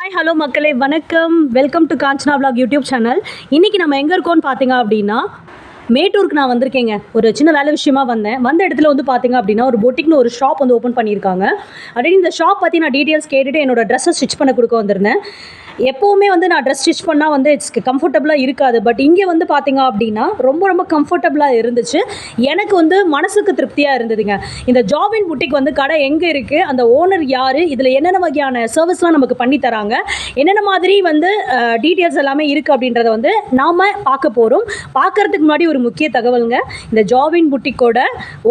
Hi hello மக்களே வணக்கம். Welcome to Kanchana blog YouTube channel இன்றைக்கி நம்ம எங்கே இருக்கோம்னு பார்த்தீங்க அப்படின்னா மேட்டூருக்கு நான் வந்திருக்கேங்க. ஒரு சின்ன வேலை விஷயமா வந்தேன். வந்த இடத்துல வந்து பார்த்தீங்க அப்படின்னா ஒரு பொட்டிக்னு ஒரு ஷாப் வந்து ஓப்பன் பண்ணியிருக்காங்க. அப்படின்னு இந்த ஷாப் பற்றி நான் டீட்டெயில்ஸ் கேட்டுட்டு என்னோட ட்ரெஸ்ஸை ஸ்டிச் பண்ண கொடுக்க வந்திருந்தேன். எப்போவுமே வந்து நான் ட்ரெஸ் ஸ்டிச் பண்ணால் வந்து இட்ஸ் கம்ஃபர்டபுளாக இருக்காது. பட் இங்கே வந்து பார்த்தீங்க அப்படின்னா ரொம்ப ரொம்ப கம்ஃபர்டபுளாக இருந்துச்சு. எனக்கு வந்து மனசுக்கு திருப்தியாக இருந்ததுங்க. இந்த ஜாப் இன் புட்டிக் வந்து கடை எங்கே இருக்குது அந்த ஓனர் யார்? இதில் என்னென்ன வகையான சர்வீஸ்லாம் நமக்கு பண்ணி தராங்க? என்னென்ன மாதிரி வந்து டீட்டெயில்ஸ் எல்லாமே இருக்குது அப்படின்றத வந்து நாம் பார்க்க போகிறோம் பார்க்கறதுக்கு முன்னாடி ஒரு முக்கிய தகவலுங்க. இந்த ஜாப் இன் புட்டிக்கோட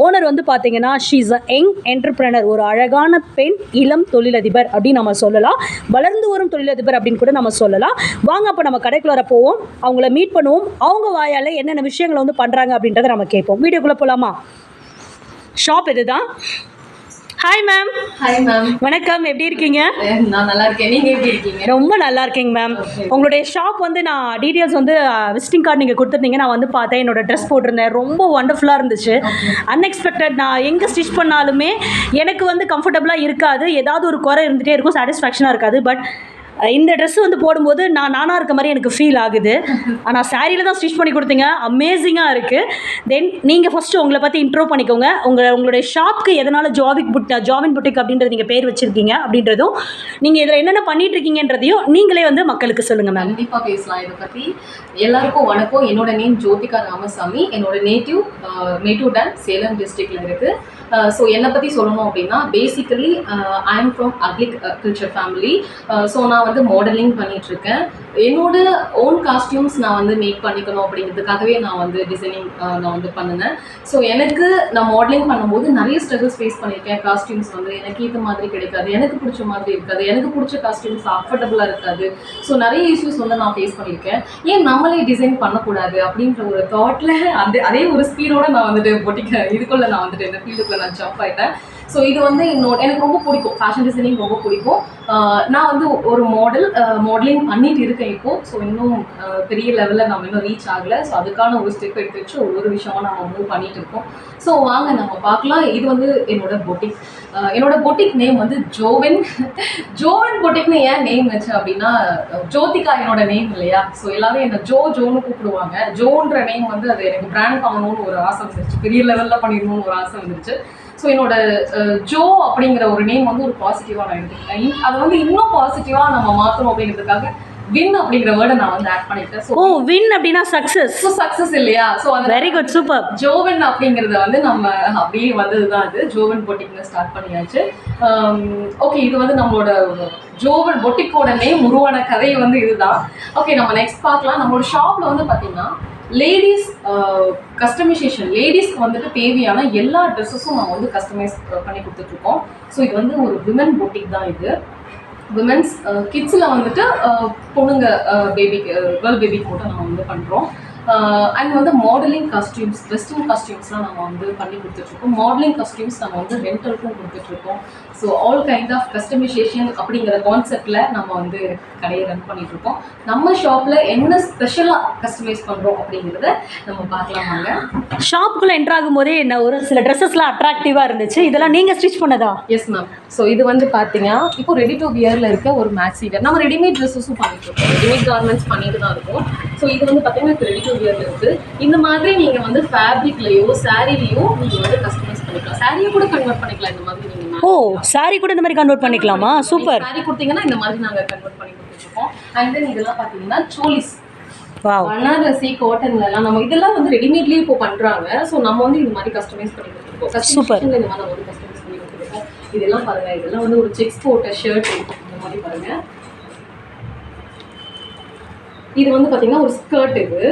ஓனர் வந்து பார்த்தீங்கன்னா ஷீஸ் அ யங் என்டர்பிரனர் ஒரு அழகான பெண் இளம் தொழிலதிபர் அப்படின்னு நம்ம சொல்லலாம். வளர்ந்து வரும் தொழிலதிபர் அப்படி அப்படின்னு கூட நம்ம சொல்லலாம். வாங்க அப்போ நம்ம கடைக்குள்ளார போவோம். அவங்கள மீட் பண்ணுவோம். அவங்க வாயால் என்னென்ன விஷயங்களை வந்து பண்ணுறாங்க அப்படின்றத நம்ம கேட்போம். வீடியோக்குள்ளே போகலாமா ஷாப் இதுதான். ஹாய் மேம் ஹாய் மேம் வணக்கம். எப்படி இருக்கீங்க? நான் நல்லா இருக்கேன். நீங்க எப்படி இருக்கீங்க? ரொம்ப நல்லா இருக்கேங்க மேம் உங்களுடைய ஷாப் வந்து நான் டீட்டெயில்ஸ் வந்து விசிட்டிங் கார்டு நீங்கள் கொடுத்துருந்தீங்க. நான் வந்து பார்த்தேன். என்னோட ட்ரெஸ் போட்டிருந்தேன். ரொம்ப ஒண்டர்ஃபுல்லாக இருந்துச்சு. அன்எக்ஸ்பெக்டட் நான் எங்கே ஸ்டிச் பண்ணாலுமே எனக்கு வந்து கம்ஃபர்டபுளாக இருக்காது. ஏதாவது ஒரு குறை இருந்துகிட்டே இருக்கும். சாட்டிஸ்ஃபேக்ஷனாக இருக்காது. பட் இந்த ட்ரெஸ் வந்து போடும்போது நான் நானாக இருக்க மாதிரி எனக்கு ஃபீல் ஆகுது. ஆனால் சாரியில் தான் ஸ்டிச் பண்ணி கொடுத்தீங்க. அமேசிங்காக இருக்குது தென் நீங்கள் ஃபஸ்ட்டு உங்களை பற்றி இன்ட்ரோ பண்ணிக்கோங்க. உங்கள் உங்களுடைய ஷாப்க்கு எதனால் ஜாவிக் புட் ஜாவின் புட்டிக் அப்படின்றது நீங்கள் பேர் வச்சுருக்கீங்க அப்படின்றதும் நீங்கள் இதில் என்னென்ன பண்ணிட்டு இருக்கீங்கன்றதையும் நீங்களே வந்து மக்களுக்கு சொல்லுங்கள் மேம் கண்டிப்பாக பேசலாம். இதை பற்றி எல்லாருக்கும் வணக்கம். என்னோட நேம் ஜோதிகா ராமசாமி. என்னோட நேட்டிவ் மேட்டூர் டேம் சேலம் டிஸ்ட்ரிக்டில் இருக்குது Uh, ஸோ என்னை பற்றி சொல்லணும் அப்படின்னா basically I am from agriculture family so நான் வந்து மாடலிங் பண்ணிகிட்ருக்கேன் என்னோட ஓன் காஸ்டியூம்ஸ் நான் வந்து மேக் பண்ணிக்கணும் அப்படிங்கிறதுக்காகவே நான் வந்து டிசைனிங் uh, நான் வந்து பண்ணினேன். ஸோ எனக்கு நான் மாடலிங் பண்ணும்போது நிறைய ஸ்ட்ரகிள்ஸ் ஃபேஸ் பண்ணியிருக்கேன். காஸ்டியூம்ஸ் வந்து எனக்கு ஏற்ற மாதிரி கிடைக்காது எனக்கு பிடிச்ச மாதிரி இருக்காது எனக்கு பிடிச்ச காஸ்டியூம்ஸ் அஃபர்டபுளாக இருக்காது. ஸோ நிறைய இஷ்யூஸ் வந்து நான் ஃபேஸ் பண்ணியிருக்கேன். ஏன் நம்மளே டிசைன் பண்ணக்கூடாது அப்படின்ற ஒரு தாட்டில் அந்த அதே ஒரு ஸ்பீடோட நான் வந்துட்டு பொட்டிக்க இதுக்குள்ளே நான் வந்துட்டு இந்த ஃபீல்டுக்குள்ளே lunch off. ஸோ இது வந்து என்னோட எனக்கு ரொம்ப பிடிக்கும். ஃபேஷன் டிசைனிங் ரொம்ப பிடிக்கும். நான் வந்து ஒரு மாடல் மாடலிங் பண்ணிட்டு இருக்கேன் இப்போ. ஸோ இன்னும் பெரிய லெவலில் நம்ம இன்னும் ரீச் ஆகலை. ஸோ அதுக்கான ஒரு ஸ்டெப் எடுத்து வச்சு ஒவ்வொரு விஷயமா நம்ம மூவ் பண்ணிட்டு இருக்கோம். ஸோ வாங்க நம்ம பார்க்கலாம். இது வந்து என்னோட பொட்டிக் என்னோட பொட்டிக் நேம் வந்து ஜோவன் ஜோவன் பொட்டிக்னு ஏன் நேம் வச்சு அப்படின்னா ஜோதிகா என்னோட நேம் இல்லையா? ஸோ எல்லாரும் என்ன ஜோ ஜோன்னு கூப்பிடுவாங்க. ஜோன்ற நேம் வந்து அது எனக்கு பிராண்ட் பண்ணணும்னு ஒரு ஆசை வந்துருச்சு. பெரிய லெவலில் பண்ணிடணும்னு ஒரு ஆசை வந்துருச்சு. ஸோ என்னோட ஜோ அப்படிங்கிற ஒரு நேம் வந்து ஒரு பாசிட்டிவாக நான் எடுத்துக்கிட்டேன். அதை வந்து இன்னும் பாசிட்டிவாக நம்ம மாற்றணும் அப்படிங்கிறதுக்காக வின் அப்படிங்கிற வேர்டை நான் வந்து ஆட் பண்ணிட்டேன் ஸோ ஓ வின் அப்படின்னா சக்ஸஸ் ஸோ சக்ஸஸ் இல்லையா? ஸோ அந்த வெரி குட் சூப்பர் ஜோவன் அப்படிங்கறத வந்து நம்ம அப்படியே வந்ததுதான் அது. ஜோவன் பொட்டிக்னு ஸ்டார்ட் பண்ணியாச்சு. ஓகே இது வந்து நம்மளோட ஜோவன் பொட்டிக்கோட நேம் உருவான கதை வந்து இதுதான். ஓகே நம்ம நெக்ஸ்ட் பார்க்கலாம். நம்மளோட ஷாப்ல வந்து பாத்தீங்கன்னா லேடிஸ் கஸ்டமைசேஷன் லேடிஸ்க்கு வந்துட்டு தேவையான எல்லா ட்ரெஸ்ஸஸும் நாங்கள் வந்து கஸ்டமைஸ் uh, பண்ணி கொடுத்துட்ருக்கோம். ஸோ இது வந்து ஒரு விமன் பொட்டிக் தான் இது. விமென்ஸ் கிட்ஸில் uh, வந்துட்டு uh, பொண்ணுங்க பேபிக்கு கேர்ள் பேபிக்கு மட்டும் நம்ம வந்து பண்ணுறோம் அண்ட் வந்து மாடலிங் காஸ்டியூம்ஸ் வெஸ்டர்ன் காஸ்டியூம்ஸ்லாம் நம்ம வந்து பண்ணி கொடுத்துட்ருக்கோம். மாடலிங் காஸ்டியூம்ஸ் நம்ம வந்து ரெண்டலுக்கும் கொடுத்துட்ருக்கோம். So all kind of customisation அப்படிங்கிற கான்செப்டில் நம்ம வந்து கடையை ரன் பண்ணிகிட்ருக்கோம் நம்ம ஷாப்பில் என்ன ஸ்பெஷலாக கஸ்டமைஸ் பண்ணுறோம் அப்படிங்கிறத நம்ம பார்க்கலாம் வாங்க. ஷாப்புக்குள்ளே என்ட்ரு ஆகும்போதே என்ன ஒரு சில ட்ரெஸ்ஸஸ்லாம் அட்ராக்டிவாக இருந்துச்சு. இதெல்லாம் நீங்கள் ஸ்டிச் பண்ணதா? எஸ் மேம் ஸோ இது வந்து பார்த்தீங்கன்னா இப்போ ரெடி டு வியரில் இருக்க ஒரு மேக்ஸி வேர் நம்ம ரெடிமேட் ட்ரெஸ்ஸஸும் பண்ணிட்டு இருக்கோம் ரெடிமேட் கார்மெண்ட்ஸ் பண்ணிட்டு தான் இருக்கோம். ஸோ இது வந்து பார்த்தீங்கன்னா இப்போ ரெடி டு வியரில் இருக்குது இந்த மாதிரி நீங்கள் வந்து ஃபேப்ரிக்லையோ சாரீலையோ நீங்கள் வந்து கஸ்டமைஸ் பண்ணிக்கலாம். சாரியை கூட கன்வெர்ட் பண்ணிக்கலாம். இந்த மாதிரி ஓ சாரி கூட இந்த மாதிரி கன்வெர்ட் பண்ணிக்கலாமா? சூப்பர். சாரி கொடுத்தீங்கன்னா இந்த மாதிரி நாங்கள் கன்வெர்ட் பண்ணி கொடுத்துருக்கோம் அண்ட் தென் இதெல்லாம் பார்த்தீங்கன்னா சோலிஸ் பனாரசி காட்டன்ல எல்லாம் நம்ம இதெல்லாம் வந்து ரெடிமேட்லயே இப்போ பண்றாங்க. ஸோ நம்ம வந்து இந்த மாதிரி கஸ்டமைஸ் பண்ணி கொடுத்துருக்கோம். ல இந்த மாதிரி நம்ம வந்து கஸ்டமைஸ் பண்ணி கொடுத்துருக்கோம். இதெல்லாம் பாருங்க. இதெல்லாம் வந்து ஒரு செக்ஸ் போட்ட ஷர்ட் இந்த மாதிரி பாருங்க. இது வந்து பாத்தீங்கன்னா ஒரு ஸ்கர்ட் இது.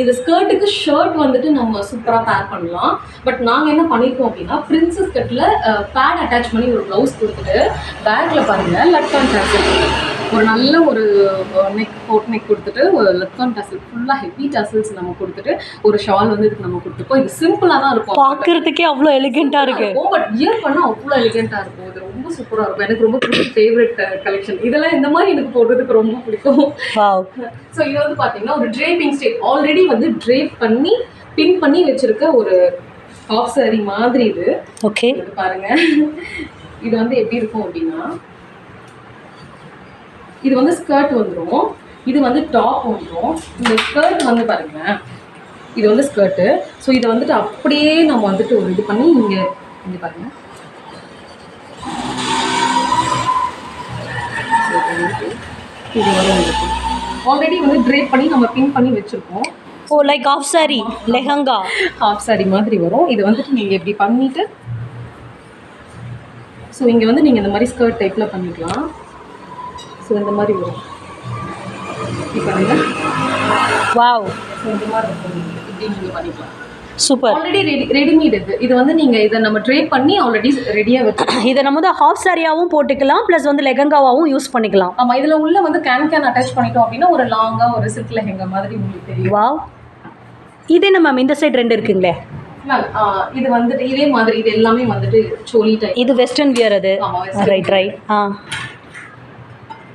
இந்த ஸ்கர்ட்டுக்கு ஷர்ட் வந்துட்டு நம்ம சூப்பராக பேர் பண்ணலாம். பட் நாங்கள் என்ன பண்ணியிருக்கோம் அப்படின்னா பிரின்சஸ் கட்டில் பேட் அட்டாச் பண்ணி ஒரு ப்ளவுஸ் கொடுத்துட்டு பேக்கில் பாருங்க லட்கான் டேசல் ஒரு நல்ல ஒரு நெக் போட் நெக் கொடுத்துட்டு ஒரு லட்கான் டேசல் ஃபுல்லாக ஹெவி டேசல்ஸ் நம்ம கொடுத்துட்டு ஒரு ஷால் வந்து இதுக்கு நம்ம கொடுத்துருக்கோம். இது சிம்பிளாக தான் இருக்கும். பார்க்கறதுக்கே அவ்வளோ எலிகெண்ட்டாக இருக்கு. பட் வியர் பண்ணா அவ்வளோ எலிகெண்ட்டாக இருக்கும். இது ரொம்ப சூப்பராக இருக்கும். எனக்கு ரொம்ப பிடிச்ச ஃபேவரட் கலெக்ஷன் இதெல்லாம் இந்த மாதிரி எனக்கு போடுறதுக்கு ரொம்ப பிடிக்கும். ஸோ இது வந்து பார்த்தீங்கன்னா ஒரு ட்ரேப்பிங் ஸ்டேட் ஆல்ரெடி வந்து ட்ரேப் பண்ணி பின் பண்ணி வச்சிருக்க ஒரு ஹாஃப் saree மாதிரி இது. ஓகே இது பாருங்க. இது வந்து எப்படி இருக்கும் அப்படின்னா இது வந்து ஸ்கர்ட் வந்துடும் இது வந்து டாப் வந்துடும் இந்த ஸ்கர்ட் வந்து பாருங்க. இது வந்து ஸ்கர்ட்டு ஸோ இதை வந்துட்டு அப்படியே நம்ம வந்துட்டு ஒரு இது பண்ணி இங்கே இங்கே பாருங்க. இது வரும் ஆல்ரெடி வந்து ட்ரேப் பண்ணி நம்ம பின் பண்ணி வச்சுருக்கோம். ஓ like of sari lehenga half sari மாதிரி வரும். இது வந்துட்டு நீங்கள் இப்படி பண்ணிட்டு ஸோ இங்கே வந்து நீங்கள் இந்த மாதிரி ஸ்கர்ட் டைப்பில் பண்ணிக்கலாம். ஸோ இந்த மாதிரி வரும். இப்போ வந்து வாவ் ஸோ இந்த மாதிரி இருக்கும் இப்படி நீங்கள் பண்ணிக்கலாம். சூப்பர் ஆல்ரெடி ரெடி ரெடிமேட் இது. இது வந்து நீங்கள் இதை நம்ம ட்ரே பண்ணி ஆல்ரெடி ரெடியாக வச்சு இதை நம்ம வந்து ஹாஃப் சாரியாகவும் போட்டுக்கலாம் ப்ளஸ் வந்து லெகங்காவாகவும் யூஸ் பண்ணிக்கலாம். ஆமாம் இதில் உள்ள வந்து கேன் கேன் அட்டாச் பண்ணிட்டோம் அப்படின்னா ஒரு லாங்காக ஒரு சில்க் லெஹெங்கா மாதிரி உங்களுக்கு தெரியும். வாவ் இது என்ன மேம் இந்த சைடு ரெண்டு இருக்குங்களே? இது வந்துட்டு இதே மாதிரி இது எல்லாமே வந்துட்டு சோலி டைப் இது வெஸ்டர்ன் வியர் அது. ரைட் ரைட் ஆ.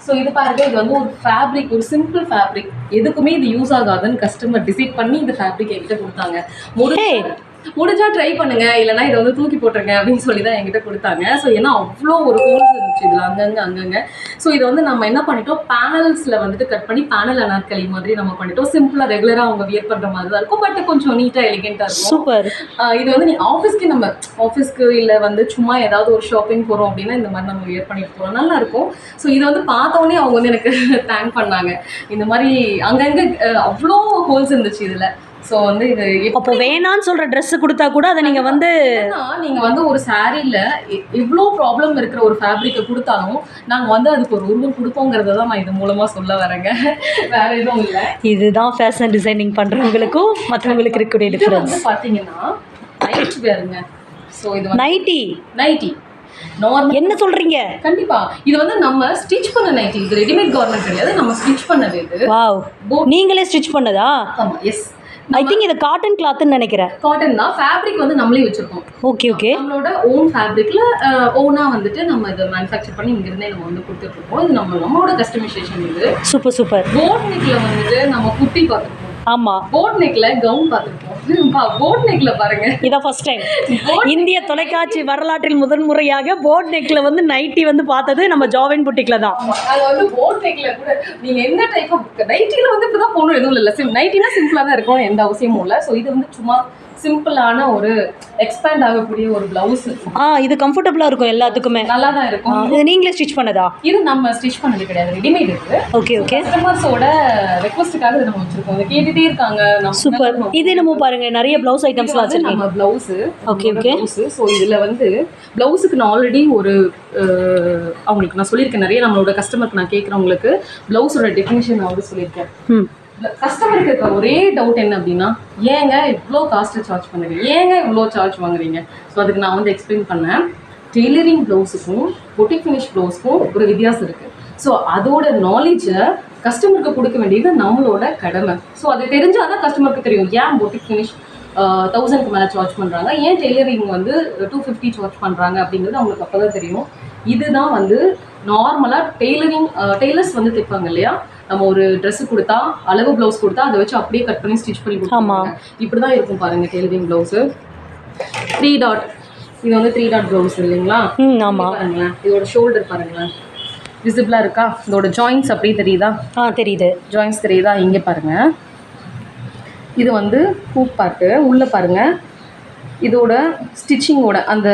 ஸோ இது பாருங்க இது வந்து ஒரு ஃபேப்ரிக் ஒரு சிம்பிள் ஃபேப்ரிக் எதுக்குமே இது யூஸ் ஆகாதுன்னு கஸ்டமர் டிசைட் பண்ணி இந்த ஃபேப்ரிக் என்கிட்ட கொடுத்தாங்க. முடிஞ்சா முடிஞ்சா ட்ரை பண்ணுங்க. இல்லைன்னா இதை வந்து தூக்கி போட்டுருங்க அப்படின்னு சொல்லி தான் என்கிட்ட கொடுத்தாங்க. ஸோ ஏன்னா அவ்வளோ ஒரு ஹோல்ஸ் இருந்துச்சு இதில் அங்கங்க அங்கங்க. ஸோ இதை வந்து நம்ம என்ன பண்ணிட்டோம்? பேனல்ஸில் வந்துட்டு கட் பண்ணி பேனல் அனார்கலி மாதிரி நம்ம பண்ணிட்டோம். சிம்பிளாக ரெகுலராக அவங்க வியர் பண்ணுற மாதிரி தான் இருக்கும். பட் கொஞ்சம் நீட்டாக எலிகெண்ட்டாக இருக்கும். சூப்பர் இது வந்து நீ ஆஃபீஸ்க்கு நம்ம ஆஃபீஸ்க்கு இல்லை வந்து சும்மா ஏதாவது ஒரு ஷாப்பிங் போகிறோம் அப்படின்னா இந்த மாதிரி நம்ம வியர் பண்ணிட்டு போகிறோம் நல்லா இருக்கும். ஸோ இதை வந்து பார்த்தோன்னே அவங்க வந்து எனக்கு தேங்க் பண்ணாங்க. இந்த மாதிரி அங்கங்கே அவ்வளோ ஹோல்ஸ் இருந்துச்சு இதில். ஸோ வந்து இது அப்போ வேணான்னு சொல்ற Dress கொடுத்தா கூட அதை நீங்க வந்து எப்படின்னா நீங்க வந்து ஒரு சாரீல இவ்வளோ ப்ராப்ளம் இருக்கிற ஒரு ஃபேப்ரிக்கை கொடுத்தாலும் நாங்க வந்து அதுக்கு ஒரு உருவம் கொடுப்போங்கிறத தான் நான் இது மூலமா சொல்ல வரேங்க. வேற எதுவும் இல்லை. இதுதான் ஃபேஷன் டிசைனிங் பண்றவங்களுக்கும் மற்றவங்களுக்கு இருக்கக்கூடிய டிஃபரன்ஸ் வந்து பாத்தீங்கன்னா நைட் வேறுங்க ஸோ இது நைட்டி நைட்டி நார்மல் என்ன சொல்றீங்க? கண்டிப்பா. இது வந்து நம்ம ஸ்டிச் பண்ண நைட்டி இது ரெடிமேட் கார்மெண்ட் கிடையாது. நம்ம ஸ்டிச் பண்ணது இது. வாவ் நீங்களே ஸ்டிச் பண்ணதா? ஆமா எஸ் ஐ திங்க் இது காட்டன் கிளாத்னு நினைக்கிறேன். காட்டன் தான். ஃபேப்ரிக் வந்து நம்மளே வச்சிருக்கோம். ஓகே ஓகே நம்மளோட ஓன் ஃபேப்ரிக்ல ஓனா வந்துட்டு நம்ம இதை மேனுஃபேக்சர் பண்ணி இங்கிருந்தே நம்ம வந்து கொடுத்துட்டு இருக்கோம். இது நம்ம நம்மளோட கஸ்டமைசேஷன் இது. சூப்பர் சூப்பர் போட் நெக்ல வந்துட்டு நம்ம குர்த்தி பார்த்துருப்போம் ஆமா. போட் நெக்ல கவுன் பார்த்துருப்போம். போட் நெக்ல பாருங்க. இதான் ஃபர்ஸ்ட் டைம் இந்திய தொலைக்காட்சி வரலாற்றில் முதன் முறையாக போர்ட் நெக்ல வந்து நைட்டி வந்து பார்த்தது நம்ம ஜாவின் புட்டிக்ல தான். அது வந்து போட் நெக்ல கூட நீங்க என்ன டைப் ஆஃப் நைட்டில வந்து இப்படிதான் போகணும் எதுவும் இல்லை சிம் நைட்டினா சிம்பிளா தான் இருக்கும் எந்த அவசியமும் இல்லை. ஸோ இது வந்து சும்மா சிம்பிளான ஒரு எக்ஸ்பேண்ட் ஆகக்கூடிய ஒரு பிளவுஸ் ஆ இது கம்ஃபர்டபுளா இருக்கும் எல்லாத்துக்குமே. நல்லா தான் இருக்கும் இது நீங்களே ஸ்டிச் பண்ணதா? இது நம்ம ஸ்டிச் பண்ணது கிடையாது. ரெடிமேட் இருக்கு. ஓகே ஓகே கஸ்டமர்ஸோட ரெக்வஸ்ட்டுக்காக இதை நம்ம வச்சிருக்கோம். இதை கேட்டுட்டே இருக்காங்க. நம்ம சூப்பர் இது என்னமோ பாருங்க நிறைய பிளவுஸ் ஐட்டம்ஸ்லாம் வந்து வச்சிருக்கீங்க. நம்ம blouse Okay, okay. Blouse so இதுல வந்து பிளவுஸுக்கு நான் ஆல்ரெடி ஒரு அவங்களுக்கு நான் சொல்லியிருக்கேன். நிறைய நம்மளோட கஸ்டமருக்கு நான் கேட்குறவங்களுக்கு பிளவுஸோட டெஃபினிஷன் நான் வந்து சொல்லியிருக்கேன். ம். கஸ்டமருக்கு இருக்க ஒரே டவுட் என்ன அப்படின்னா ஏங்க இவ்வளோ காஸ்ட்டு சார்ஜ் பண்ணுறீங்க ஏங்க இவ்வளோ சார்ஜ் வாங்குறீங்க? ஸோ அதுக்கு நான் வந்து எக்ஸ்பிளைன் பண்ணேன். டெய்லரிங் ப்ளவுஸுக்கும் பொட்டிக் ஃபினிஷ் ப்ளவுஸுக்கும் ஒரு வித்தியாசம் இருக்குது ஸோ அதோட நாலேஜை கஸ்டமருக்கு கொடுக்க வேண்டியது நம்மளோட கடமை. ஸோ அது தெரிஞ்சால் தான் கஸ்டமருக்கு தெரியும். ஏன் பொட்டிக் ஃபினிஷ் தௌசண்ட்க்கு மேலே சார்ஜ் பண்ணுறாங்க ஏன் டெய்லரிங் வந்து டூ ஃபிஃப்டி சார்ஜ் பண்ணுறாங்க அப்படிங்கிறது அவங்களுக்கு அப்போ தான் தெரியும். இதுதான் வந்து நார்மலாக டெய்லரிங் டெய்லர்ஸ் வந்து தைப்பாங்க இல்லையா? நம்ம ஒரு Dress கொடுத்தா அளவு ப்ளவுஸ் கொடுத்தா அதை வச்சு அப்படியே கட் பண்ணி ஸ்டிச் பண்ணி. கொடுப்பாங்க இப்படி தான் இருக்கும் பாருங்க டெய்லரிங் ப்ளவுஸு த்ரீ டாட் இது வந்து த்ரீ டாட் ப்ளவுஸ் இல்லைங்களா? ம் ஆமா. இது பாருங்களேன். இதோட ஷோல்டர் பாருங்களேன். விசிபிளாக இருக்கா? இதோட ஜாயின்ஸ் அப்படியே தெரியுதா? ஆ தெரியுது. ஜாயின்ஸ் தெரியுதா? இங்கே பாருங்க. இது வந்து ஹூப் பார்ட்டு உள்ளே பாருங்க. இதோட ஸ்டிச்சிங்கோட அந்த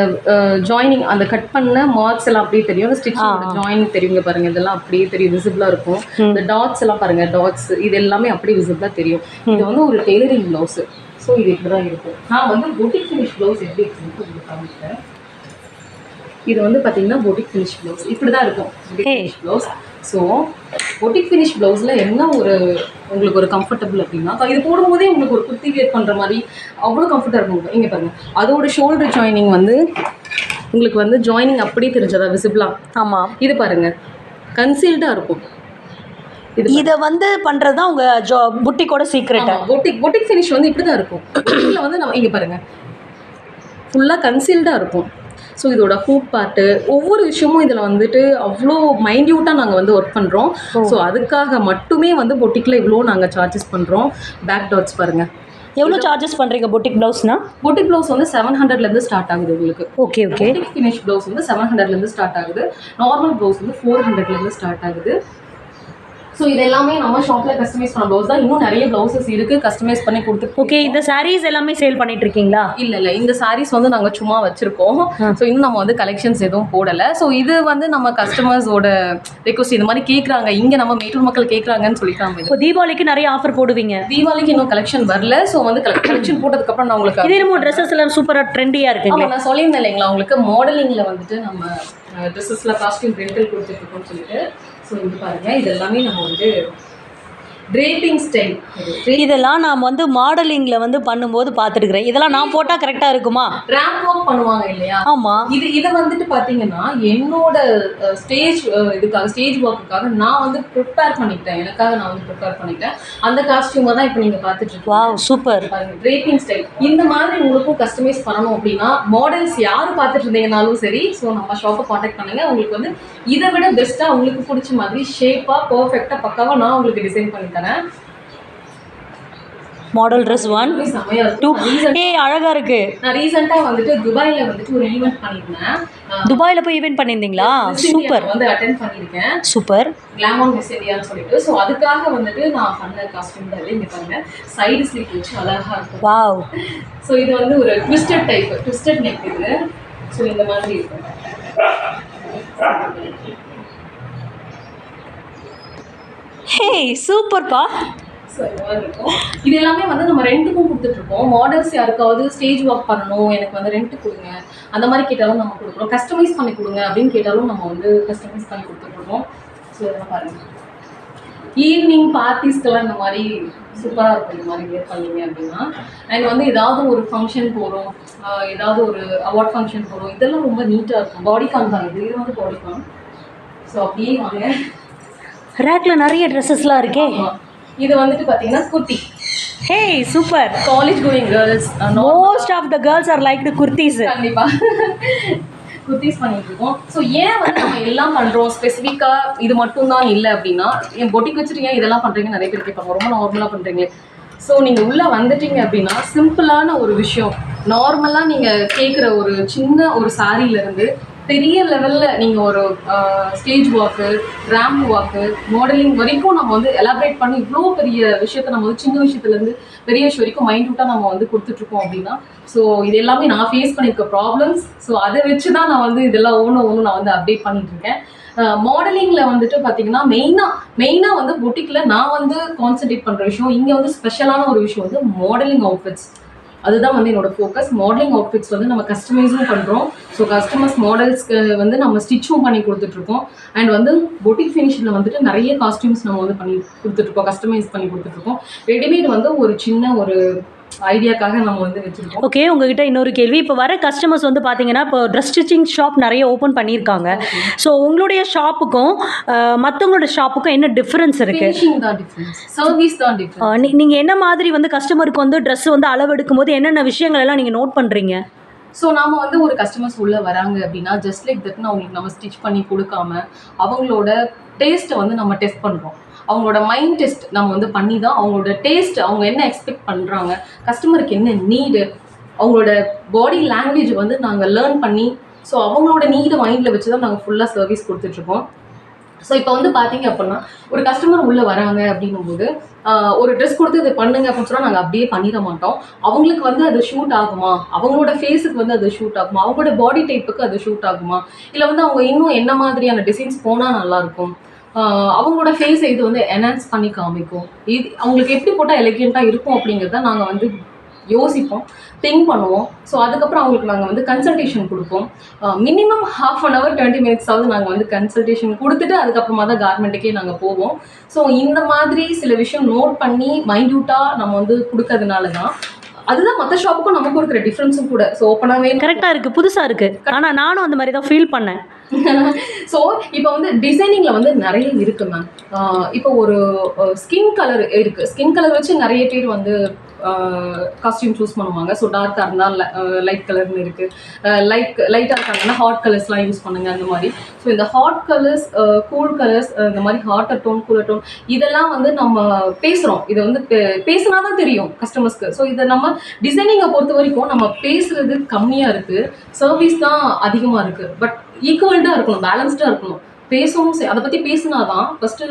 ஜாயினிங் அந்த கட் பண்ண மார்க்ஸ் எல்லாம் அப்படியே தெரியும். அந்த ஸ்டிச்சிங்கோட ஜாயினிங் தெரியுங்க பாருங்க. இதெல்லாம் அப்படியே தெரியும். விசிபிளாக இருக்கும். இந்த டாட்ஸ் எல்லாம் பாருங்க. டாட்ஸ் இது எல்லாமே அப்படியே விசிபிளாக தெரியும். இது வந்து ஒரு டெய்லரிங் ப்ளவுஸ் ஸோ இது இப்படி தான் இருக்கும். நான் வந்து பொட்டிக் ஃபினிஷ் ப்ளவுஸ் எப்படி இருக்குன்னு உங்களுக்கு காமிக்கிறேன். இது வந்து பார்த்தீங்கன்னா பொட்டிக் ஃபினிஷ் ப்ளவுஸ் இப்படி தான் இருக்கும். Finish blouse so boutique finish ப்ளவுஸில் என்ன ஒரு உங்களுக்கு ஒரு கம்ஃபர்டபுள் அப்படின்னா இது போடும்போதே உங்களுக்கு ஒரு குர்த்தி வேர் பண்ணுற மாதிரி அவ்வளோ கம்ஃபர்ட்டாக இருக்கும். இங்கே பாருங்க. அதோட ஷோல்டர் ஜாயினிங் வந்து உங்களுக்கு வந்து ஜாயினிங் அப்படியே தெரிஞ்சதா? விசிபிளாக ஆமா. இது பாருங்க. கன்சீல்டாக இருக்கும். இது இத வந்து பண்றது தான் உங்க ஜா புட்டிக்கோட சீக்ரெட் பொட்டிக் பொட்டிக் ஃபினிஷ் வந்து இப்படி தான் இருக்கும் இதில் வந்து நம்ம இங்கே பாருங்க. ஃபுல்லாக கன்சீல்டாக இருக்கும். ஸோ இதோட ஹூப் பார்ட்டு ஒவ்வொரு விஷயமும் இதில் வந்துட்டு அவ்வளோ மைன்யூட்டாக நாங்கள் வந்து ஒர்க் பண்ணுறோம் ஸோ அதுக்காக மட்டுமே வந்து பொட்டிக்கில் இவ்வளோ நாங்கள் சார்ஜஸ் பண்ணுறோம் பேக் டாட்ஸ் பாருங்கள் எவ்வளோ சார்ஜஸ் பண்றீங்க புட்டிக் பிளவுஸ்னா பொட்டிக் ப்ளவுஸ் வந்து செவன் ஹண்ட்ரட்லேருந்து ஸ்டார்ட் ஆகுது உங்களுக்கு. Okay okay boutique finish blouse வந்து செவன் ஹண்ட்ரட்லேருந்து ஸ்டார்ட் ஆகுது. நார்மல் ப்ளவுஸ் வந்து ஃபோர் ஹண்ட்ரட்லேருந்து ஸ்டார்ட் ஆகுது. ஸோ இது எல்லாமே நம்ம ஷாப்ல கஸ்டமைஸ் பண்ண ப்ளவுஸ் தான். இன்னும் நிறைய ப்ளவுசஸ் இருக்கு. கஸ்டமைஸ் பண்ணி கொடுத்து ஓகே இந்த sarees எல்லாமே சேல் பண்ணிட்டு இருக்கீங்களா? இல்ல இல்ல. இந்த sarees வந்து நாங்க சும்மா வச்சிருக்கோம். ஸோ இன்னும் நம்ம வந்து கலெக்ஷன்ஸ் எதுவும் போடல. ஸோ இது வந்து நம்ம கஸ்டமர்ஸோட ரெக்வஸ்ட் இந்த மாதிரி கேக்குறாங்க. இங்க நம்ம மேட்டூர் மக்கள் கேக்குறாங்கன்னு சொல்லிட்டாங்க இது இப்போ தீபாவளிக்கு நிறைய ஆஃபர் போடுவீங்க. தீபாவளிக்கு இன்னும் கலெக்ஷன் வரல. ஸோ வந்து கலெக்ஷன் போட்டதுக்கு அப்புறம் நான் உங்களுக்கு இதே நம்ம ட்ரெஸ்ஸஸ் எல்லாம் சூப்பரா ட்ரெண்டியா இருக்குங்களே. நான் சொல்லியிருந்தேன் இல்லைங்களா? உங்களுக்கு மாடலிங்ல வந்துட்டு நம்ம ட்ரெஸ்ஸஸ்ல காஸ்டியூம் ரெண்டல் கொடுத்துட்டு இருக்கோம்னு சொல்லிட்டு. ஸோ இங்கே பாருங்கள் இது எல்லாமே நம்ம வந்து ட்ரேப்பிங் ஸ்டைல் இதெல்லாம் நான் வந்து மாடலிங்ல வந்து பண்ணும்போது பார்த்துருக்குறேன். இதெல்லாம் நான் போட்டா கரெக்டா இருக்குமா? ரேம்ப் வாக் பண்ணுவாங்க இல்லையா? ஆமா. இது இது வந்துட்டு பாத்தீங்கன்னா என்னோட ஸ்டேஜ் இதுக்காக ஸ்டேஜ் ஒர்க்குக்காக நான் வந்து ப்ரிப்பேர் பண்ணிக்கிட்டேன். எனக்காக நான் வந்து ப்ரிப்பேர் பண்ணிக்கிட்டேன். அந்த காஸ்டியூமை தான் இப்போ நீங்க பார்த்துட்டு வாவ் சூப்பர் ட்ரேப்பிங் ஸ்டைல் இந்த மாதிரி உங்களுக்கும் கஸ்டமைஸ் பண்ணணும் அப்படின்னா மாடல்ஸ் யார் பார்த்துட்டு இருந்தீங்கனாலும் சரி ஸோ நம்ம ஷாப்பை காண்டாக்ட் பண்ணுங்க. உங்களுக்கு வந்து இதை விட பெஸ்ட்டாக உங்களுக்கு பிடிச்ச மாதிரி ஷேப்பாக பர்ஃபெக்டாக பக்காவாக நான் உங்களுக்கு டிசைன் பண்ணி model dress one two A அழகா இருக்கு. நான் ரீசெண்டாக வந்துட்டு துபாயில வந்துட்டு ஒரு ஈவெண்ட் பண்ணியிருந்தேன். துபாயில போய் ஈவென்ட் பண்ணியிருந்தீங்களா? சூப்பர் வந்து அட்டென்ட் பண்ணியிருக்கேன். சூப்பர் கிளாமர் மிஸ் இந்தியான்னு சொல்லிட்டு. ஸோ அதுக்காக வந்துட்டு நான் பண்ண காஸ்டியூம் தான் இங்கே பாருங்க சைடு ஸ்லீப் வச்சு அழகா இருக்கும். வாவ் ஸோ இது வந்து ஒரு ட்விஸ்டட் டைப் ட்விஸ்டட் நெக் இது. ஸோ இந்த மாதிரி இருக்கும். ஹே சூப்பர்ப்பா இருக்கும் இது எல்லாமே வந்து நம்ம ரெண்ட்டுக்கும் கொடுத்துட்ருக்கோம். மாடல்ஸ் யாருக்காவது ஸ்டேஜ் ஒர்க் பண்ணணும் எனக்கு வந்து ரெண்ட் கொடுங்க. அந்த மாதிரி கேட்டாலும் நம்ம கொடுக்குறோம். கஸ்டமைஸ் பண்ணி கொடுங்க அப்படின்னு கேட்டாலும் நம்ம வந்து கஸ்டமைஸ் பண்ணி கொடுத்துட்ருக்கோம். ஸோ இதெல்லாம் பாருங்க. ஈவினிங் பார்ட்டிஸ்க்கெல்லாம் இந்த மாதிரி சூப்பராக இருக்கும். இந்த மாதிரி வேர் பண்ணீங்க அப்படின்னா. அண்ட் வந்து ஏதாவது ஒரு ஃபங்க்ஷன் போகிறோம் ஏதாவது ஒரு அவார்ட் ஃபங்க்ஷன் போகிறோம் இதெல்லாம் ரொம்ப நீட்டாக இருக்கும். பாடி கான் தான் இது. இது வந்து பாடி கான் ஸோ அப்படியே வாங்க ரேக்ல நிறைய ட்ரெஸ்ஸஸ்லாம் இருக்கே. இது வந்துட்டு பார்த்தீங்கன்னா kurti. Hey super college going girls most of the girls are like to kurtis கண்டிப்பா. குர்த்திஸ் பண்ணிட்டு இருக்கோம் ஸோ ஏன் வந்து நம்ம எல்லாம் பண்றோம்? ஸ்பெசிஃபிக்கா இது மட்டும் தான் இல்லை அப்படின்னா என் பொட்டிக் வச்சுட்டு ஏன் இதெல்லாம் பண்றீங்க நிறைய பேர் கேட்பாங்க. ரொம்ப நார்மலா பண்றீங்களே. ஸோ நீங்க உள்ள வந்துட்டீங்க அப்படின்னா சிம்பிளான ஒரு விஷயம். நார்மலா நீங்க கேட்குற ஒரு சின்ன ஒரு சாரியில இருந்து பெரிய லெவலில் நீங்கள் ஒரு ஸ்டேஜ் வாக்கு ரேம்ப் வாக்கு மாடலிங் வரைக்கும் நம்ம வந்து எலாபரேட் பண்ணி இவ்வளோ பெரிய விஷயத்த நம்ம வந்து சின்ன விஷயத்துலேருந்து பெரிய விஷயம் வரைக்கும் மைண்ட் நம்ம வந்து கொடுத்துட்ருக்கோம் அப்படின்னா ஸோ இது எல்லாமே நான் ஃபேஸ் பண்ணியிருக்க ப்ராப்ளம்ஸ் ஸோ அதை வச்சு தான் நான் வந்து இதெல்லாம் ஒன்று ஒன்று நான் வந்து அப்டேட் பண்ணிட்டுருக்கேன் மாடலிங்கில் வந்துட்டு பார்த்தீங்கன்னா மெயினாக மெயினாக வந்து பொட்டிக்கில் நான் வந்து கான்சென்ட்ரேட் பண்ணுற விஷயம் இங்கே வந்து ஸ்பெஷலான ஒரு விஷயம் வந்து மாடலிங் அவுட்ஃபிட்ஸ் அதுதான் வந்து என்னோட ஃபோக்கஸ் மாடலிங் அவுட்ஃபிட்ஸ் வந்து நம்ம கஸ்டமைஸும் பண்ணுறோம் ஸோ கஸ்டமர்ஸ் மாடல்ஸ்க்கு வந்து நம்ம ஸ்டிச்சும் பண்ணி கொடுத்துட்ருக்கோம். அண்ட் வந்து பொட்டிக் ஃபினிஷில் வந்துட்டு நிறைய காஸ்டியூம்ஸ் நம்ம வந்து பண்ணி கொடுத்துட்ருக்கோம். கஸ்டமைஸ் பண்ணி கொடுத்துட்ருக்கோம். ரெடிமேட் வந்து ஒரு சின்ன ஒரு ஐடியாக்காக நம்ம வந்து வச்சுருக்கோம். ஓகே உங்ககிட்ட இன்னொரு கேள்வி. இப்போ வர கஸ்டமர்ஸ் வந்து பார்த்தீங்கன்னா இப்போ ட்ரெஸ் ஸ்டிச்சிங் ஷாப் நிறைய ஓப்பன் பண்ணியிருக்காங்க. ஸோ உங்களுடைய ஷாப்புக்கும் மற்றவங்களோட ஷாப்புக்கும் என்ன டிஃப்ரென்ஸ் இருக்கு? சர்வீஸ் தான் டிஃப்ரென்ஸ் அஹ் நீ- நீங்க என்ன மாதிரி வந்து கஸ்டமருக்கு வந்து Dress வந்து அளவெடுக்கும் போது என்னென்ன விஷயங்கள் எல்லாம் நீங்க நோட் பண்றீங்க? ஸோ நாம வந்து ஒரு கஸ்டமர்ஸ் உள்ள வராங்க அப்படின்னா ஜஸ்ட் லைக் தட்னு அவங்களுக்கு நம்ம ஸ்டிச் பண்ணி கொடுக்காம அவங்களோட டேஸ்ட்டை வந்து நம்ம டெஸ்ட் பண்ணுறோம். அவங்களோட மைண்ட் டெஸ்ட் நம்ம வந்து பண்ணி தான் அவங்களோட டேஸ்ட் அவங்க என்ன எக்ஸ்பெக்ட் பண்ணுறாங்க கஸ்டமருக்கு என்ன நீடு அவங்களோட பாடி லாங்குவேஜ் வந்து நாங்கள் லேர்ன் பண்ணி ஸோ அவங்களோட நீடை மைண்டில் வச்சு தான் நாங்கள் ஃபுல்லாக சர்வீஸ் கொடுத்துட்ருக்கோம். ஸோ இப்போ வந்து பார்த்தீங்க அப்படின்னா ஒரு கஸ்டமர் உள்ளே வராங்க அப்படின்னும்போது ஒரு ட்ரெஸ் கொடுத்து இது பண்ணுங்க அப்படின்னு சொன்னால் நாங்கள் அப்படியே பண்ணிட மாட்டோம். அவங்களுக்கு வந்து அது ஷூட் ஆகுமா? அவங்களோட ஃபேஸுக்கு வந்து அது ஷூட் ஆகுமா? அவங்களோட பாடி டைப்புக்கு அது ஷூட் ஆகுமா? இல்லை வந்து அவங்க இன்னும் என்ன மாதிரியான டிசைன்ஸ் போனால் நல்லாயிருக்கும் அவங்களோட ஃபேஸை இது வந்து என்ஹான்ஸ் பண்ணி காமிக்கும். இது அவங்களுக்கு எப்படி போட்டால் எலிகெண்ட்டாக இருக்கும் அப்படிங்கிறத நாங்கள் வந்து யோசிப்போம் திங்க் பண்ணுவோம். ஸோ அதுக்கப்புறம் அவங்களுக்கு நாங்கள் வந்து கன்சல்டேஷன் கொடுப்போம். Minimum half an hour twenty மினிட்ஸாவது நாங்கள் வந்து கன்சல்டேஷன் கொடுத்துட்டு அதுக்கப்புறமா தான் கார்மெண்ட்டுக்கே நாங்கள் போவோம். ஸோ இந்த மாதிரி சில விஷயம் நோட் பண்ணி மைன்யூட்டாக நம்ம வந்து கொடுக்கறதுனால தான் அதுதான் மற்ற ஷாப்புக்கும் நமக்கு கொடுக்குற டிஃப்ரென்ஸும் கூட. ஸோ ஓப்பனாகவே கரெக்டா இருக்கு. புதுசா இருக்கு. ஆனா நானும் அந்த மாதிரி தான் ஃபீல் பண்ணேன். ஸோ இப்போ வந்து டிசைனிங்கில் வந்து நிறைய இருக்கு மேம் இப்போ ஒரு ஸ்கின் கலர் இருக்கு. ஸ்கின் கலர் வச்சு நிறைய பேர் வந்து காஸ்டியூம் சூஸ் பண்ணுவாங்க. ஸோ டார்க்காக இருந்தால் லைட் கலர்னு இருக்கு. லைட் லைட்டாக இருக்காங்கன்னா ஹாட் கலர்ஸ்லாம் யூஸ் பண்ணுங்க அந்த மாதிரி. ஸோ இந்த ஹாட் கலர்ஸ் கூல் கலர்ஸ் இந்த மாதிரி ஹாட்டர் டோன் கூலர் டோன் இதெல்லாம் வந்து நம்ம பேசுகிறோம் இதை வந்து பே- பேசுனா தான் தெரியும் கஸ்டமர்ஸ்க்கு ஸோ இதை நம்ம டிசைனிங்கை பொறுத்த வரைக்கும் நம்ம பேசுறது கம்மியாக இருக்குது சர்வீஸ் தான் அதிகமாக இருக்குது பட் ஈக்குவல்டாக இருக்கணும் பேலன்ஸ்டாக இருக்கணும். பேசவும் அதை பத்தி பேசினாதான் ஃபர்ஸ்ட்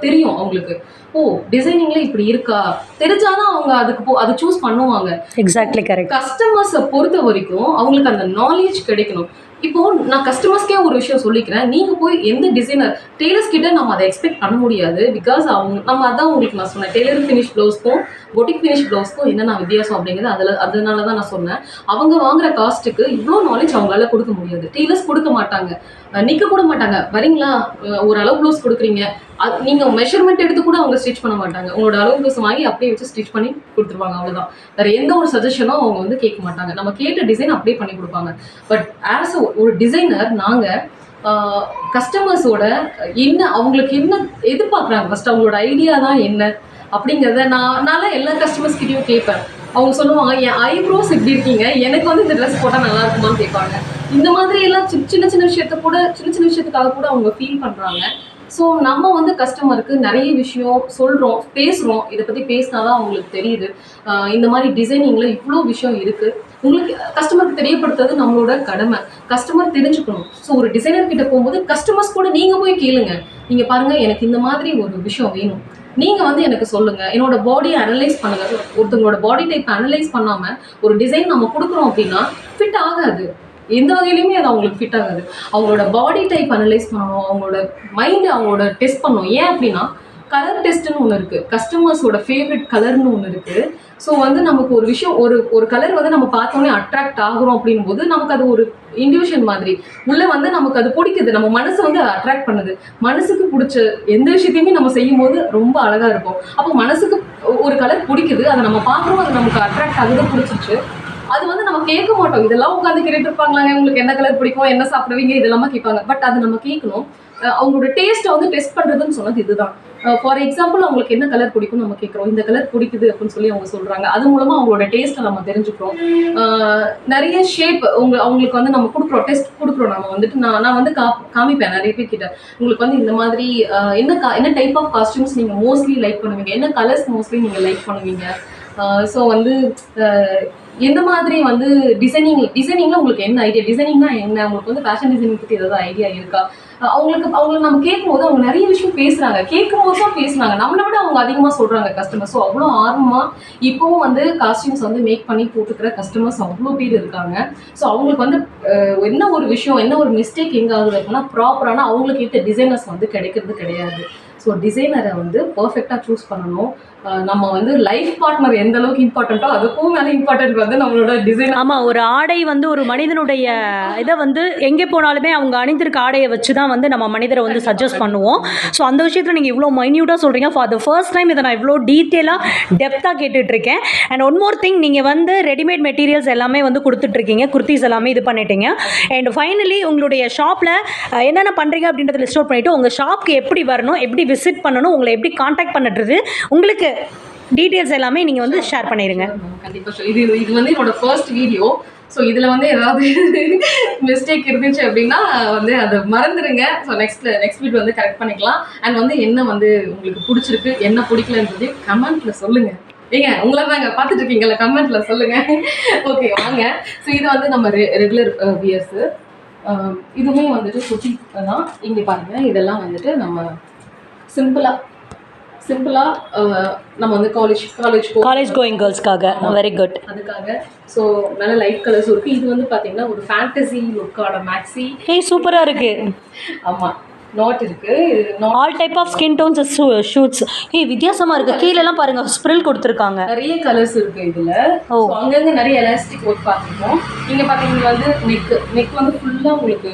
தெரியும் அவங்களுக்கு. ஓ டிசைனிங்ல இப்படி இருக்கா? தெரிஞ்சாதான் அவங்க அதுக்கு போ அதை சூஸ் பண்ணுவாங்க. எக்ஸாக்ட்லி கரெக்ட் கஸ்டமர்ஸை பொறுத்த வரைக்கும் அவங்களுக்கு அந்த நாலேஜ் கிடைக்கணும். இப்போ நான் கஸ்டமர்ஸ்க்கே ஒரு விஷயம் சொல்லிக்கிறேன். நீங்க போய் எந்த டிசைனர் டெய்லர்ஸ் கிட்ட நம்ம அதை எக்ஸ்பெக்ட் பண்ண முடியாது. பிகாஸ் அவங்க நம்ம அதான் உங்களுக்கு நான் சொன்னேன். டெய்லர் ஃபினிஷ் ப்ளவுஸ்க்கும் பொட்டிக் ஃபினிஷ் ப்ளவுஸ்க்கும் என்னென்ன வித்தியாசம் அப்படிங்கிறது அதில் அதனால தான் நான் சொன்னேன். அவங்க வாங்குற காஸ்ட்டுக்கு இவ்வளோ நாலேஜ் அவங்களால கொடுக்க முடியாது. டெய்லர்ஸ் கொடுக்க மாட்டாங்க. நிற்க கூட மாட்டாங்க. வரீங்களா? ஒரு அளவு ப்ளவுஸ் கொடுக்குறீங்க. அது நீங்கள் மெஷர்மெண்ட் எடுத்து கூட அவங்க ஸ்டிச் பண்ண மாட்டாங்க. உங்களோட அளவு ப்ளவுஸ் வாங்கி அப்படியே வச்சு ஸ்டிச் பண்ணி கொடுத்துருவாங்க. அவ்வளோதான் வேறு எந்த ஒரு சஜஷனும் அவங்க வந்து கேட்க மாட்டாங்க. நம்ம கேட்ட டிசைன் அப்படியே பண்ணி கொடுப்பாங்க. பட் ஆஸ் ஒரு டிசைனர் நாங்கள் கஸ்டமர்ஸோட என்ன அவங்களுக்கு என்ன எதிர்பார்க்குறாங்க? ஃபஸ்ட் அவங்களோட ஐடியா தான் என்ன? அப்படிங்கிறத நான் நான் எல்லா கஸ்டமர்ஸ்கிட்டையும் கேட்பேன். அவங்க சொல்லுவாங்க என் ஐப்ரோஸ் இப்படி இருக்கீங்க? எனக்கு வந்து இந்த ட்ரெஸ் போட்டால் நல்லா இருக்குமான்னு கேட்பாங்க. இந்த மாதிரி எல்லாம் சி- சின்ன சின்ன விஷயத்த கூட சின்ன சின்ன விஷயத்துக்காக கூட அவங்க ஃபீல் பண்ணுறாங்க ஸோ நம்ம வந்து கஸ்டமருக்கு நிறைய விஷயம் சொல்கிறோம் பேசுகிறோம் இதை பத்தி பேசினாதான் அவங்களுக்கு தெரியுது. இந்த மாதிரி டிசைனிங்கில் இவ்வளோ விஷயம் இருக்குது உங்களுக்கு கஸ்டமருக்கு தெரியப்படுத்துறது நம்மளோட கடமை. கஸ்டமர் தெரிஞ்சுக்கணும். ஸோ ஒரு டிசைனர் கிட்ட போகும்போது கஸ்டமர்ஸ் கூட நீங்கள் போய் கேளுங்க. நீங்கள் பாருங்கள் எனக்கு இந்த மாதிரி ஒரு விஷயம் வேணும். நீங்கள் வந்து எனக்கு சொல்லுங்கள் என்னோட பாடியை அனலைஸ் பண்ணுங்க. ஒருத்தவங்களோட பாடி டைப் அனலைஸ் பண்ணாமல் ஒரு டிசைன் நம்ம கொடுக்குறோம் அப்படின்னா ஃபிட் ஆகாது. எந்த வகையிலையுமே அது அவங்களுக்கு ஃபிட் ஆகாது. அவங்களோட பாடி டைப் அனலைஸ் பண்ணணும் அவங்களோட மைண்ட் அவங்களோட டெஸ்ட் பண்ணணும். ஏன் அப்படின்னா கலர் டெஸ்ட்னு ஒன்று இருக்குது கஸ்டமர்ஸோட ஃபேவரட் கலர்னு ஒன்று இருக்குது ஸோ வந்து நமக்கு ஒரு விஷயம் ஒரு ஒரு கலர் வந்து நம்ம பார்த்தோன்னே அட்ராக்ட் ஆகிறோம் அப்படின் போது நமக்கு அது ஒரு இண்டிவிஜுவல் மாதிரி. உள்ளே வந்து நமக்கு அது பிடிக்குது. நம்ம மனசு வந்து அட்ராக்ட் பண்ணுது. மனசுக்கு பிடிச்ச எந்த விஷயத்தையுமே நம்ம செய்யும் போது ரொம்ப அழகாக இருக்கும். அப்போ மனசுக்கு ஒரு கலர் பிடிக்குது. அதை நம்ம பார்க்குறோம். அது நமக்கு அட்ராக்ட் ஆகுது பிடிச்சிச்சு அது வந்து நம்ம கேட்க மாட்டோம். இதெல்லாம் உட்காந்து கேட்டு இருப்பாங்களாங்க? உங்களுக்கு என்ன கலர் பிடிக்கும்? என்ன சாப்பிடுவீங்க? இதெல்லாம் கேட்பாங்க. பட் அது நம்ம கேட்கணும். அவங்களோட டேஸ்ட்டை வந்து டெஸ்ட் பண்றதுன்னு சொன்னது இதுதான். ஃபார் எக்ஸாம்பிள் அவங்களுக்கு என்ன கலர் பிடிக்கும் நம்ம கேட்குறோம். இந்த கலர் பிடிக்குது அப்படின்னு சொல்லி அவங்க சொல்றாங்க. அது மூலமா அவங்களோட டேஸ்ட்டை நம்ம தெரிஞ்சுக்கிறோம். நிறைய ஷேப் உங்க அவங்களுக்கு வந்து நம்ம கொடுக்குறோம். டெஸ்ட் கொடுக்குறோம் நம்ம வந்துட்டு. நான் நான் வந்து கா காமிப்பேன் நிறைய பேர் கிட்ட உங்களுக்கு வந்து இந்த மாதிரி என்ன கா என்ன டைப் ஆஃப் காஸ்டியூம்ஸ் நீங்க மோஸ்ட்லி லைக் பண்ணுவீங்க? என்ன கலர்ஸ் மோஸ்ட்லி நீங்க லைக் பண்ணுவீங்க? ஸோ வந்து எந்த மாதிரி வந்து டிசைனிங் டிசைனிங்ல உங்களுக்கு என்ன ஐடியா டிசைனிங்னா என்ன? உங்களுக்கு வந்து ஃபேஷன் டிசைனிங் பத்தி ஏதாவது ஐடியா இருக்கா? அவங்களுக்கு அவங்களுக்கு நம்ம கேட்கும்போது அவங்க நிறைய விஷயம் பேசுறாங்க. கேட்கும்போது தான் பேசுனாங்க நம்மளை விட அவங்க அதிகமா சொல்றாங்க கஸ்டமர் ஸோ அவ்வளோ ஆர்வமா இப்போவும் வந்து காஸ்டியூம்ஸ் வந்து மேக் பண்ணி போட்டுக்கிற கஸ்டமர்ஸ் அவ்வளோ பேர் இருக்காங்க. ஸோ அவங்களுக்கு வந்து என்ன ஒரு விஷயம் என்ன ஒரு மிஸ்டேக் எங்க ஆகுது அப்படின்னா ப்ராப்பரான அவங்களுக்கு ஏற்ற டிசைனர்ஸ் வந்து கிடைக்கிறது கிடையாது. ஸோ டிசைனரை வந்து பர்ஃபெக்டாக சூஸ் பண்ணணும். நம்ம வந்து லைஃப் பார்ட்னர் எந்த அளவுக்கு இம்பார்ட்டண்ட்டோ அதுக்கும் மேலே இம்பார்ட்டன்ட் வந்து நம்மளோட டிசைனர் ஆமாம் ஒரு ஆடை வந்து ஒரு மனிதனுடைய இதை வந்து எங்கே போனாலுமே அவங்க அணிந்திருக்க ஆடையை வச்சு தான் வந்து நம்ம மனிதரை வந்து சஜஸ்ட் பண்ணுவோம். ஸோ அந்த விஷயத்தில் நீங்கள் இவ்வளோ மைன்யூட்டாக சொல்கிறீங்க ஃபார் த ஃபர்ஸ்ட் டைம் இதை நான் இவ்வளோ டீட்டெயிலாக டெப்த்தாக கேட்டுட்ருக்கேன். அண்ட் ஒன் மோர் திங் நீங்கள் வந்து ரெடிமேட் மெட்டீரியல்ஸ் எல்லாமே வந்து கொடுத்துட்ருக்கீங்க. குர்த்திஸ் எல்லாமே இது பண்ணிட்டீங்க. அண்ட் ஃபைனலி உங்களுடைய ஷாப்பில் என்னென்ன பண்ணுறீங்க அப்படின்றத லிஸ்ட் அவுட் பண்ணிவிட்டு உங்கள் ஷாப்க்கு எப்படி வரணும் எப்படி விசிட் பண்ணணும் உங்களை எப்படி காண்டாக்ட் பண்ணுறது உங்களுக்கு டீட்டெயில்ஸ் எல்லாமே நீங்கள் வந்து ஷேர் பண்ணிடுங்க. கண்டிப்பா sure. இது இது வந்து என்னோட ஃபர்ஸ்ட் வீடியோ ஸோ இதுல வந்து ஏதாவது மிஸ்டேக் இருந்துச்சு அப்படின்னா வந்து அதை மறந்துடுங்க ஸோ நெக்ஸ்ட் நெக்ஸ்ட் வீடியோ வந்து கரெக்ட் பண்ணிக்கலாம். அண்ட் வந்து என்ன வந்து உங்களுக்கு பிடிச்சிருக்கு என்ன பிடிக்கலன்றது கமெண்ட்ல சொல்லுங்க. ஏங்க உங்களை தாங்க பார்த்துட்டு இருக்கீங்கல்ல கமெண்ட்ல சொல்லுங்க. ஓகே வாங்க. ஸோ இது வந்து நம்ம ரெகுலர் வியர்ஸ் இதுவுமே வந்துட்டு குட்டி தான். இங்க பாருங்க இதெல்லாம் வந்துட்டு நம்ம சிம்பிளா சிம்பிளா நம்ம வந்து காலேஜ் காலேஜ் காலேஜ் கோயிங் கேர்ள்ஸ்க்காக வெரி குட் அதுக்காக. ஸோ நல்ல லைட் கலர்ஸ் இருக்கு. இது வந்து பாத்தீங்கன்னா ஒரு ஃபேண்டசி லுக்கான மேக்ஸி ஏய் சூப்பராக இருக்குது ஆமா. நாட் இருக்கு. All type of skin tones suits ஏய் வித்தியாசமாக இருக்குது கீழெல்லாம் பாருங்கள் ஸ்ப்ரில் கொடுத்துருக்காங்க. நிறைய கலர்ஸ் இருக்கு இதுல. ஓ. அங்கங்க நிறைய எலாஸ்டிக் ஒர்க் பார்த்துருக்கோம். நீங்க பாத்தீங்கன்னா வந்து நெக் நெக் வந்து ஃபுல்லா உங்களுக்கு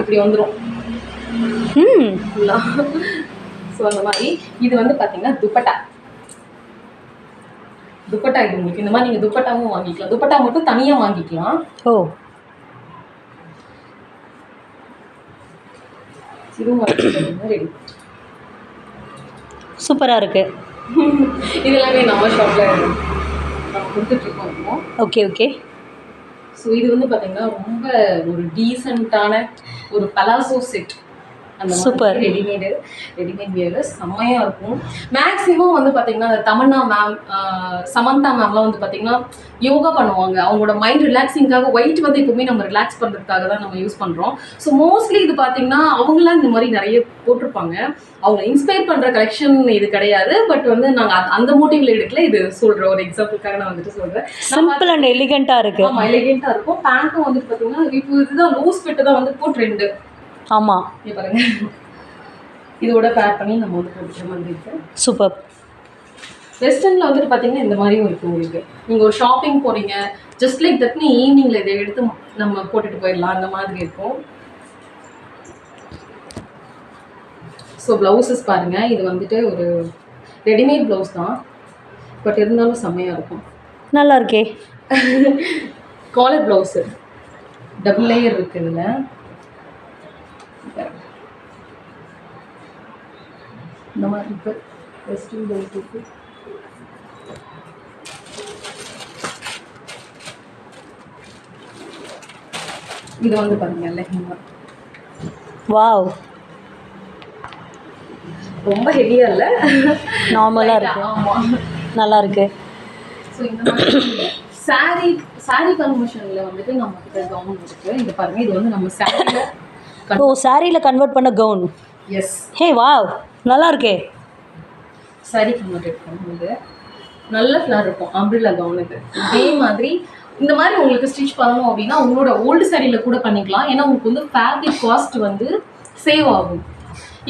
இப்படி வந்துரும். ம். ஃபுல்லா ஸோ அந்த மாதிரி இது வந்து பாத்தீங்கன்னா துப்பட்டா. துப்பட்டா இது உங்களுக்கு இந்த மாதிரி நீங்க துப்பட்டாவும் வாங்கிக்கலாம். துப்பட்டா மட்டும் தனியா வாங்கிக்கலாம். ஓ. ரெடி சூப்பராக இருக்குது இது எல்லாமே நம்ம ஷாப்ல நம்ம ஓகே ஓகே. ஸோ இது வந்து பாத்தீங்கன்னா ரொம்ப ஒரு டீசெண்டான ஒரு palazzo set Super. Readymade readymade wears செம்மையாக இருக்கும். மேக்ஸிமம் வந்து பார்த்தீங்கன்னா அந்த தமன்னா மேம் சமந்தா மேம்லாம் வந்து பார்த்தீங்கன்னா யோகா பண்ணுவாங்க. அவங்களோட மைண்ட் ரிலாக்ஸிங்காக ஒயிட் வந்து எப்பவுமே நம்ம ரிலாக்ஸ் பண்ணுறதுக்காக தான் நம்ம யூஸ் பண்ணுறோம் ஸோ மோஸ்ட்லி இது பார்த்தீங்கன்னா அவங்களாம் இந்த மாதிரி நிறைய போட்டிருப்பாங்க. அவங்க இன்ஸ்பயர் பண்ணுற கலெக்ஷன் இது கிடையாது. பட் வந்து நாங்கள் அந்த மோட்டிவ்ல எடுக்கல. இது சொல்கிறோம் ஒரு எக்ஸாம்பிளுக்காக நான் வந்துட்டு சொல்கிறேன் சிம்பிள் அண்ட் எலிகண்ட்டாக இருக்குது ஆமா எலிகெண்டா இருக்கும். பேண்ட்டும் வந்துட்டு பாத்தீங்கன்னா இப்போ இதுதான் லூஸ் ஃபிட் தான் வந்து இப்போ ட்ரெண்டு ஆமாம் இங்க பாருங்க. இதோட பேர் பண்ணி நம்ம வந்து போட்டுக்கிற மாதிரி இருக்கு. சூப்பர் வெஸ்டர்ன்ல வந்துட்டு பாத்தீங்கன்னா இந்த மாதிரியும் இருக்கு உங்களுக்கு. நீங்க ஒரு ஷாப்பிங் போறீங்க ஜஸ்ட் லைக் தட்னு ஈவினிங்ல இதை எடுத்து நம்ம போட்டுட்டு போயிடலாம் அந்த மாதிரி இருக்கும். ஸோ ப்ளவுசஸ் பாருங்க. இது வந்துட்டு ஒரு ரெடிமேட் ப்ளவுஸ் தான். பட் இருந்தாலும் செம்மையா இருக்கும். நல்லா இருக்கே. காலர் ப்ளவுஸு டபுள் லேயர் இருக்கு இதில். இந்த மாதிரி இருக்கு வெஸ்டர்ன் இருக்கு. இது வந்து பாருங்க லெஹங்கா. வாவ். ரொம்ப ஹெவியா இல்ல? நார்மலாக இருக்கு. ஆமா. நல்லா இருக்கு. ஸோ இந்த மாதிரி சாரி சாரி கன்வர்ஷன்ல வந்துட்டு நம்ம கிட்ட கவுன் இருக்கு. இது பாருங்க இது வந்து நம்ம சாரியில ஓ சாரியில் கன்வெர்ட் பண்ண கவுன் எஸ் ஹே வாவ். நல்லா இருக்கே. சாரி கன்வெர்ட் பண்ணும்போது நல்ல ஃப்ளார் இருக்கும். அம்பிரில்லா கவுனுக்கு இதே. மாதிரி இந்த மாதிரி உங்களுக்கு ஸ்டிச் பண்ணணும் அப்படின்னா உங்களோட ஓல்டு சாரியில் கூட பண்ணிக்கலாம். ஏன்னா உங்களுக்கு வந்து ஃபேப்ரிக் காஸ்ட் வந்து சேவ் ஆகும்.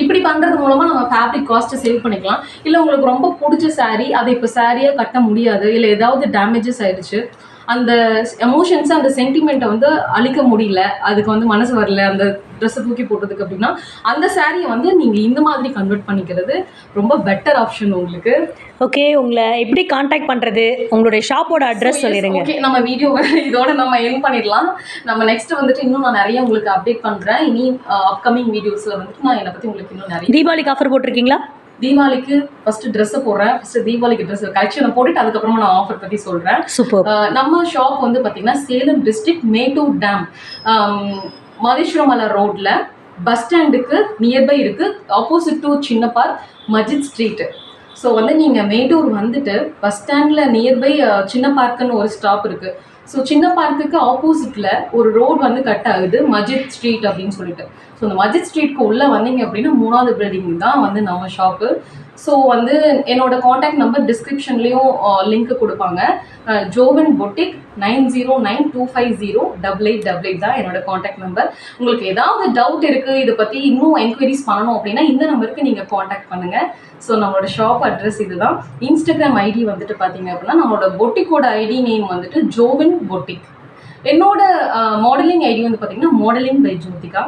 இப்படி பண்ணுறது மூலமாக நம்ம ஃபேப்ரிக் காஸ்ட்டை சேவ் பண்ணிக்கலாம். இல்லை உங்களுக்கு ரொம்ப பிடிச்ச saree அதை இப்போ சாரியாக கட்ட முடியாது. இல்லை ஏதாவது டேமேஜஸ் ஆயிடுச்சு. அந்த எமோஷன்ஸ் அந்த சென்டிமெண்ட்டை வந்து அழிக்க முடியல. அதுக்கு வந்து மனசு வரல. அந்த ட்ரெஸ்ஸை தூக்கி போட்டதுக்கு அப்படின்னா அந்த சாரியை வந்து நீங்கள் இந்த மாதிரி கன்வெர்ட் பண்ணிக்கிறது ரொம்ப பெட்டர் ஆப்ஷன் உங்களுக்கு. ஓகே உங்களை எப்படி காண்டாக்ட் பண்ணுறது உங்களுடைய ஷாப்போட அட்ரஸ் சொல்லிடுங்க ஓகே நம்ம வீடியோ இதோட நம்ம என் பண்ணிடலாம். நம்ம நெக்ஸ்ட் வந்துட்டு இன்னும் நான் நிறைய உங்களுக்கு அப்டேட் பண்றேன். இனி அப்கமிங் வீடியோஸ்ல வந்துட்டு நான் என்னை பத்தி உங்களுக்கு இன்னும் நிறைய தீபாவளிக்கு ஆஃபர் போட்டிருக்கீங்களா? தீபாவளிக்கு ஃபர்ஸ்ட் Dress போடுறேன். ஃபர்ஸ்ட் தீபாவளிக்கு ட்ரெஸ் கலெக்ஷனை போட்டுட்டு அதுக்கப்புறமா நான் ஆஃபர் பத்தி சொல்றேன். சூப்பர் அஹ் நம்ம ஷாப் வந்து பார்த்தீங்கன்னா சேலம் டிஸ்ட்ரிக்ட் மேட்டூர் டேம் மதேஸ்வரமலை ரோட்ல பஸ் ஸ்டாண்டுக்கு நியர்பை இருக்கு. ஆப்போசிட் டு சின்ன பார்க் மஜித் ஸ்ட்ரீட் ஸோ வந்து நீங்கள் மேட்டூர் வந்துட்டு பஸ் ஸ்டாண்டில் நியர்பை சின்ன பார்க்குன்னு ஒரு ஸ்டாப் இருக்கு. ஸோ சின்ன பார்க்குக்கு ஆப்போசிட்டில் ஒரு ரோடு வந்து கட் ஆகுது மஜித் ஸ்ட்ரீட் அப்படின்னு சொல்லிட்டு. ஸோ அந்த மஜித் ஸ்ட்ரீட்க்கு உள்ளே வந்தீங்க அப்படின்னா மூணாவது பில்டிங் தான் வந்து நம்ம ஷாப்பு ஸோ வந்து என்னோட காண்டாக்ட் நம்பர் டிஸ்கிரிப்ஷன்லேயும் லிங்க் கொடுப்பாங்க. Jovan boutique nine zero nine two five zero double eight double eight தான் என்னோட காண்டாக்ட் நம்பர் உங்களுக்கு ஏதாவது டவுட் இருக்குது இதை பற்றி இன்னும் என்கொயரிஸ் பண்ணணும் அப்படின்னா இந்த நம்பருக்கு நீங்கள் காண்டாக்ட் பண்ணுங்கள் ஸோ நம்மளோட ஷாப் அட்ரஸ் இதுதான். இன்ஸ்டாகிராம் ஐடி வந்துட்டு பார்த்தீங்க அப்படின்னா நம்மளோட பொட்டிக்கோட ஐடி நேம் வந்துட்டு ஜோவின் பொட்டிக் என்னோட மாடலிங் ஐடி வந்து பார்த்தீங்கன்னா modelling by Jyothika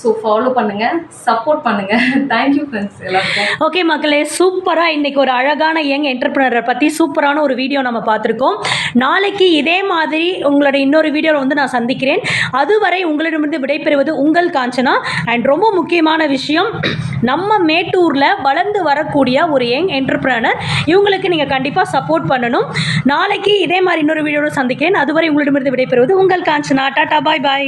so follow பண்ணுங்க சப்போர்ட் பண்ணுங்க. தேங்க்யூ ஃப்ரெண்ட்ஸ் எல்லாருக்கும். ஓகே மக்களே சூப்பராக இன்னைக்கு ஒரு அழகான யங் என்டர்பிரினரை பற்றி சூப்பரான ஒரு வீடியோ நம்ம பார்த்துருக்கோம். நாளைக்கு இதே மாதிரி உங்களோட இன்னொரு வீடியோவில் வந்து நான் சந்திக்கிறேன். அதுவரை உங்களிடமிருந்து விடைபெறுவது உங்கள் காஞ்சனா. அண்ட் ரொம்ப முக்கியமான விஷயம் நம்ம மேட்டூரில் வளர்ந்து வரக்கூடிய ஒரு யங் என்டர்பிரினர் இவங்களுக்கு நீங்கள் கண்டிப்பாக சப்போர்ட் பண்ணணும். நாளைக்கு இதே மாதிரி இன்னொரு வீடியோவில் சந்திக்கிறேன். அதுவரை உங்களிடமிருந்து விடைபெறுவது உங்கள் காஞ்சனா. டாடா பாய் பாய்.